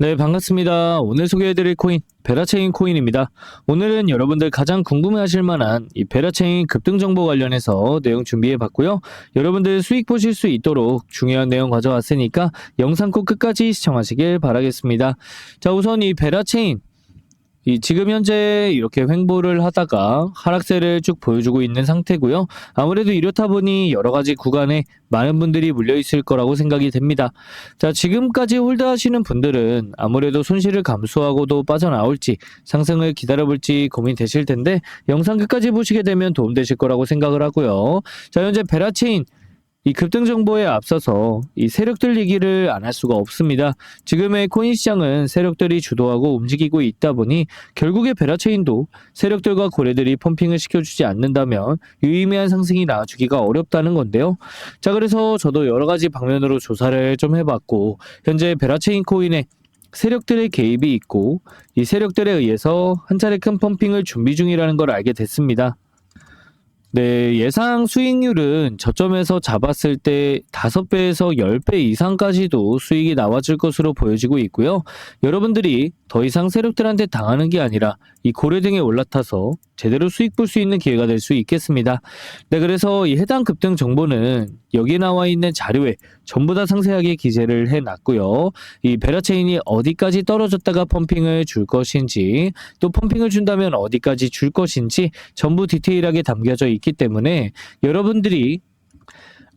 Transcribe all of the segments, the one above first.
네, 반갑습니다. 오늘 소개해드릴 코인, 베라체인 코인입니다. 오늘은 여러분들 가장 궁금해하실 만한 이 베라체인 급등 정보 관련해서 내용 준비해봤고요. 여러분들 수익 보실 수 있도록 중요한 내용 가져왔으니까 영상 꼭 끝까지 시청하시길 바라겠습니다. 자, 우선 이 베라체인, 이 지금 현재 이렇게 횡보를 하다가 하락세를 쭉 보여주고 있는 상태고요. 아무래도 이렇다 보니 여러 가지 구간에 많은 분들이 물려 있을 거라고 생각이 됩니다. 자, 지금까지 홀드하시는 분들은 아무래도 손실을 감수하고도 빠져나올지 상승을 기다려볼지 고민되실 텐데 영상 끝까지 보시게 되면 도움되실 거라고 생각을 하고요. 자, 현재 베라체인 이 급등 정보에 앞서서 이 세력들 얘기를 안 할 수가 없습니다. 지금의 코인 시장은 세력들이 주도하고 움직이고 있다 보니 결국에 베라체인도 세력들과 고래들이 펌핑을 시켜주지 않는다면 유의미한 상승이 나와주기가 어렵다는 건데요. 자, 그래서 저도 여러 가지 방면으로 조사를 좀 해봤고 현재 베라체인 코인에 세력들의 개입이 있고 이 세력들에 의해서 한 차례 큰 펌핑을 준비 중이라는 걸 알게 됐습니다. 네, 예상 수익률은 저점에서 잡았을 때 5배에서 10배 이상까지도 수익이 나와줄 것으로 보여지고 있고요. 여러분들이 더 이상 세력들한테 당하는 게 아니라 이 고래 등에 올라타서 제대로 수익 볼 수 있는 기회가 될 수 있겠습니다. 네, 그래서 이 해당 급등 정보는 여기 나와 있는 자료에 전부 다 상세하게 기재를 해 놨고요. 이 베라체인이 어디까지 떨어졌다가 펌핑을 줄 것인지 또 펌핑을 준다면 어디까지 줄 것인지 전부 디테일하게 담겨져 있기 때문에 여러분들이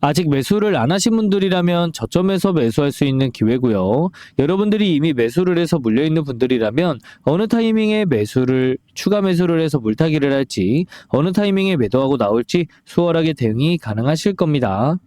아직 매수를 안 하신 분들이라면 저점에서 매수할 수 있는 기회고요. 여러분들이 이미 매수를 해서 물려 있는 분들이라면 어느 타이밍에 매수를 추가 매수를 해서 물타기를 할지 어느 타이밍에 매도하고 나올지 수월하게 대응이 가능하실 겁니다.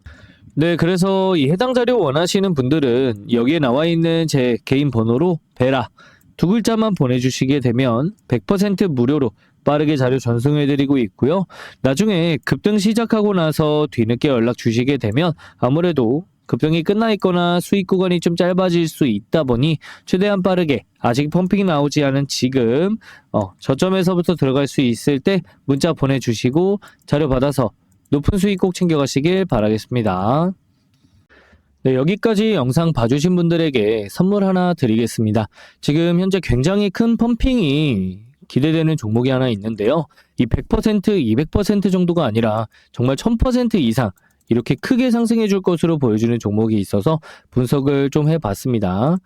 네, 그래서 이 해당 자료 원하시는 분들은 여기에 나와 있는 제 개인 번호로 베라 두 글자만 보내주시게 되면 100% 무료로 빠르게 자료 전송해드리고 있고요. 나중에 급등 시작하고 나서 뒤늦게 연락 주시게 되면 아무래도 급등이 끝나 있거나 수익 구간이 좀 짧아질 수 있다 보니 최대한 빠르게 아직 펌핑이 나오지 않은 지금 어, 저점에서부터 들어갈 수 있을 때 문자 보내주시고 자료 받아서 높은 수익 꼭 챙겨가시길 바라겠습니다. 네, 여기까지 영상 봐주신 분들에게 선물 하나 드리겠습니다. 지금 현재 굉장히 큰 펌핑이 기대되는 종목이 하나 있는데요. 이 100%, 200% 정도가 아니라 정말 1000% 이상 이렇게 크게 상승해 줄 것으로 보여주는 종목이 있어서 분석을 좀 해봤습니다.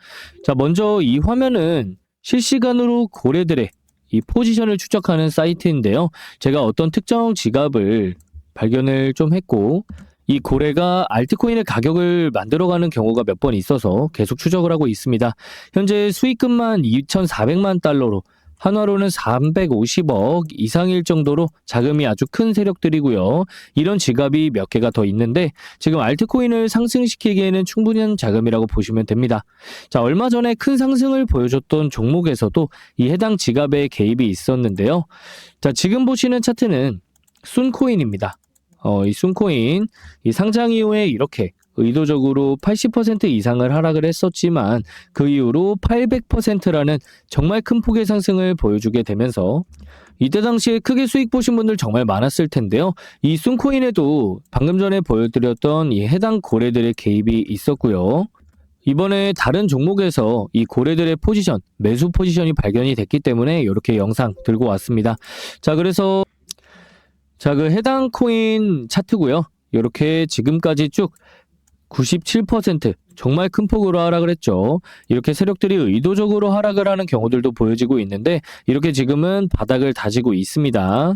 자, 먼저 이 화면은 실시간으로 고래들의 이 포지션을 추적하는 사이트인데요. 제가 어떤 특정 지갑을 발견을 좀 했고, 이 고래가 알트코인의 가격을 만들어가는 경우가 몇 번 있어서 계속 추적을 하고 있습니다. 현재 수익금만 2,400만 달러로 한화로는 350억 이상일 정도로 자금이 아주 큰 세력들이고요. 이런 지갑이 몇 개가 더 있는데 지금 알트코인을 상승시키기에는 충분한 자금이라고 보시면 됩니다. 자, 얼마 전에 큰 상승을 보여줬던 종목에서도 이 해당 지갑에 개입이 있었는데요. 자, 지금 보시는 차트는 순코인입니다. 어, 이 순코인 이 상장 이후에 이렇게 의도적으로 80% 이상을 하락을 했었지만 그 이후로 800%라는 정말 큰 폭의 상승을 보여주게 되면서 이때 당시에 크게 수익 보신 분들 정말 많았을 텐데요. 이 순코인에도 방금 전에 보여드렸던 이 해당 고래들의 개입이 있었고요. 이번에 다른 종목에서 이 고래들의 포지션, 매수 포지션이 발견이 됐기 때문에 이렇게 영상 들고 왔습니다. 자, 그래서 자, 그 해당 코인 차트고요. 이렇게 지금까지 쭉 97% 정말 큰 폭으로 하락을 했죠. 이렇게 세력들이 의도적으로 하락을 하는 경우들도 보여지고 있는데 이렇게 지금은 바닥을 다지고 있습니다.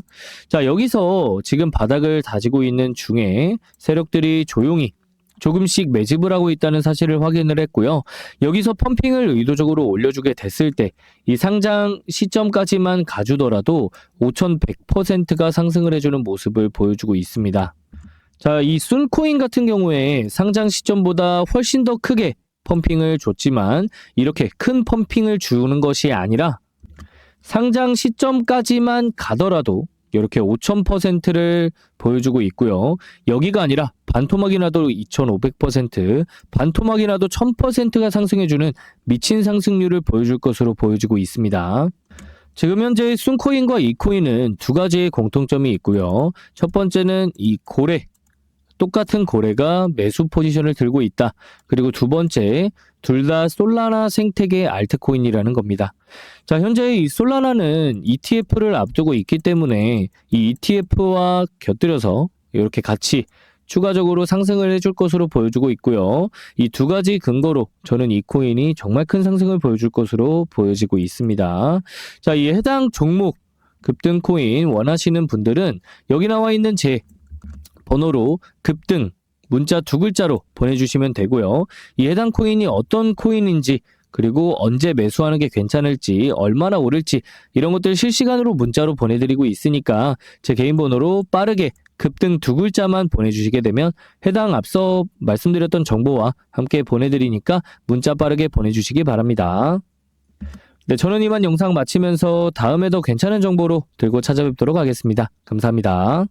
자, 여기서 지금 바닥을 다지고 있는 중에 세력들이 조용히 조금씩 매집을 하고 있다는 사실을 확인을 했고요. 여기서 펌핑을 의도적으로 올려주게 됐을 때 이 상장 시점까지만 가주더라도 5,100%가 상승을 해주는 모습을 보여주고 있습니다. 자, 이 순코인 같은 경우에 상장 시점보다 훨씬 더 크게 펌핑을 줬지만 이렇게 큰 펌핑을 주는 것이 아니라 상장 시점까지만 가더라도 이렇게 5,000%를 보여주고 있고요. 여기가 아니라 반토막이 나도 2,500%, 반토막이 나도 1,000%가 상승해주는 미친 상승률을 보여줄 것으로 보여지고 있습니다. 지금 현재 순코인과 이코인은 두 가지의 공통점이 있고요. 첫 번째는 이 고래, 똑같은 고래가 매수 포지션을 들고 있다. 그리고 두 번째, 둘 다 솔라나 생태계 알트코인이라는 겁니다. 자, 현재 이 솔라나는 ETF를 앞두고 있기 때문에 이 ETF와 곁들여서 이렇게 같이 추가적으로 상승을 해줄 것으로 보여주고 있고요. 이 두 가지 근거로 저는 이 코인이 정말 큰 상승을 보여줄 것으로 보여지고 있습니다. 자, 이 해당 종목 급등 코인 원하시는 분들은 여기 나와 있는 제 번호로 급등 문자 두 글자로 보내주시면 되고요. 이 해당 코인이 어떤 코인인지 그리고 언제 매수하는 게 괜찮을지 얼마나 오를지 이런 것들 실시간으로 문자로 보내드리고 있으니까 제 개인 번호로 빠르게 급등 두 글자만 보내주시게 되면 해당 앞서 말씀드렸던 정보와 함께 보내드리니까 문자 빠르게 보내주시기 바랍니다. 네, 저는 이만 영상 마치면서 다음에 더 괜찮은 정보로 들고 찾아뵙도록 하겠습니다. 감사합니다.